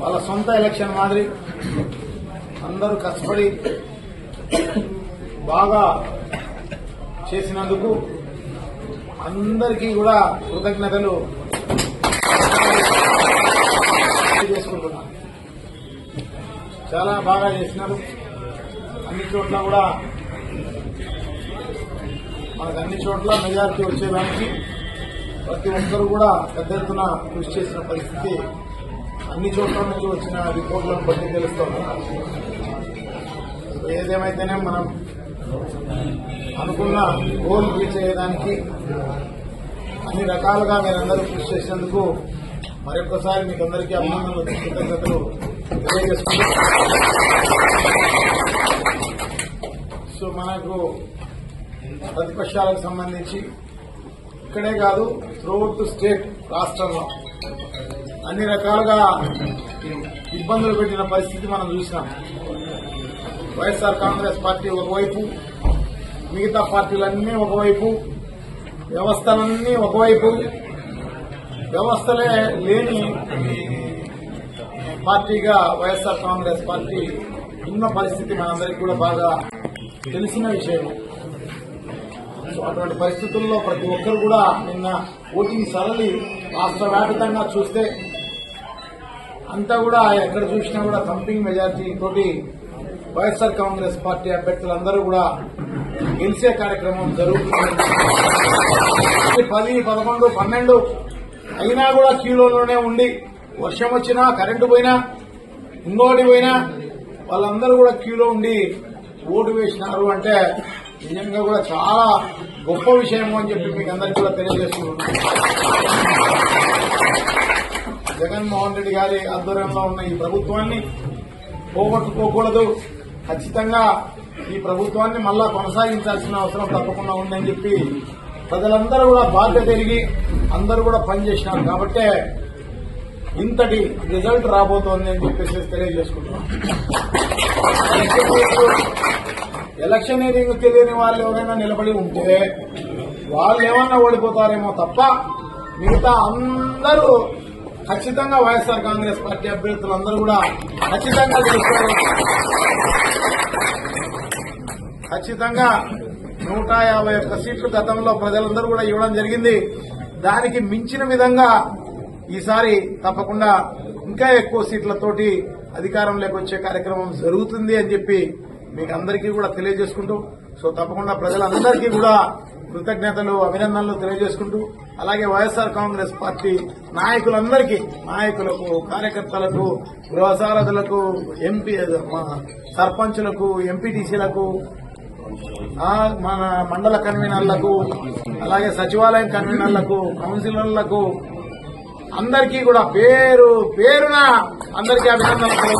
వాళ్ళ సొంత ఎలక్షన్ మాదిరి అందరూ కష్టపడి బాగా చేసినందుకు అందరికీ కూడా కృతజ్ఞతలు. చేసుకుంటున్నాను. చాలా బాగా చేసినారు. అన్ని చోట్ల కూడా మనకు అన్ని చోట్ల మెజారిటీ వచ్చేదానికి ప్రతి ఒక్కరు కూడా పెద్ద ఎత్తున కృషి చేసిన పరిస్థితి అన్ని చోట్ల నుంచి వచ్చిన రిపోర్ట్లను బట్టి తెలుస్తోంది ఏదేమైతేనే మనం అనుకున్న గోల్ రీచ్ అయ్యేదానికి అన్ని రకాలుగా మీరందరూ కృషి చేసినందుకు మరొకసారి మీకు అందరికీ అభినందనలు కృతజ్ఞతలు సో మనకు ప్రతిపక్షాలకు సంబంధించి ఇక్కడే కాదు త్రూఅవుట్ స్టేట్ రాష్ట్రంలో. అన్ని రకాలుగా ఇబ్బందులు పెట్టిన పరిస్థితి మనం చూసినాం. వైఎస్ఆర్ కాంగ్రెస్ పార్టీ ఒకవైపు మిగతా పార్టీలన్నీ ఒకవైపు వ్యవస్థలన్నీ ఒకవైపు. వ్యవస్థలే లేని పార్టీగా వైఎస్ఆర్ కాంగ్రెస్ పార్టీ ఉన్న పరిస్థితి మనందరికీ కూడా బాగా తెలిసిన విషయం సో అటువంటి పరిస్థితుల్లో ప్రతి ఒక్కరు కూడా నిన్న ఓటింగ్ సరళి రాష్ట్ర చూస్తే అంతా కూడా ఎక్కడ చూసినా కూడా థంపింగ్ మెజార్టీ తోటి వైఎస్ఆర్ కాంగ్రెస్ పార్టీ అభ్యర్థులందరూ కూడా గెలిచే కార్యక్రమం జరుగుతుంది. పది పదకొండు పన్నెండు అయినా కూడా క్యూలోనే ఉండి వర్షం వచ్చినా కరెంటు పోయినా ఇంకోటి పోయినా వాళ్ళందరూ కూడా క్యూలో ఉండి ఓటు వేసినారు అంటే నిజంగా కూడా చాలా గొప్ప విషయము అని చెప్పి మీకు అందరికీ కూడా తెలియజేస్తున్నాను. జగన్మోహన్ రెడ్డి గారి ఆధ్వర్యంలో ఉన్న ఈ ప్రభుత్వాన్ని పోగొట్టుకోకూడదు. ఖచ్చితంగా ఈ ప్రభుత్వాన్ని మళ్ళా కొనసాగించాల్సిన అవసరం తప్పకుండా ఉందని చెప్పి ప్రజలందరూ కూడా బాధ్యత ఎరిగి అందరూ కూడా పనిచేసినారు. కాబట్టే ఇంతటి రిజల్ట్ రాబోతోంది అని చెప్పేసి తెలియజేసుకుంటున్నాం ఎలక్షనీరింగ్ తెలియని వాళ్ళు ఎవరైనా నిలబడి ఉంటే వాళ్ళు ఏమన్నా ఓడిపోతారేమో తప్ప మిగతా అందరూ ఖచ్చితంగా వైఎస్ఆర్ కాంగ్రెస్ పార్టీ అభ్యర్థులందరూ కూడా ఖచ్చితంగా గెలుస్తారు. ఖచ్చితంగా నూట యాభై ఒక్క సీట్లు గతంలో ప్రజలందరూ కూడా ఇవ్వడం జరిగింది. దానికి మించిన విధంగా ఈసారి తప్పకుండా ఇంకా ఎక్కువ సీట్లతోటి అధికారంలోకి వచ్చే కార్యక్రమం జరుగుతుంది అని చెప్పి మీకు అందరికీ కూడా తెలియజేసుకుంటూ సో తప్పకుండా ప్రజలందరికీ కూడా కృతజ్ఞతలు అభినందనలు తెలియజేసుకుంటూ అలాగే వైఎస్ఆర్ కాంగ్రెస్ పార్టీ నాయకులందరికీ నాయకులకు కార్యకర్తలకు గృహసారథులకు ఎంపీ సర్పంచులకు ఎంపీటీసీలకు మన మండల కన్వీనర్లకు అలాగే సచివాలయం కన్వీనర్లకు కౌన్సిలర్లకు అందరికీ కూడా పేరు పేరున అందరికీ అభినందనలు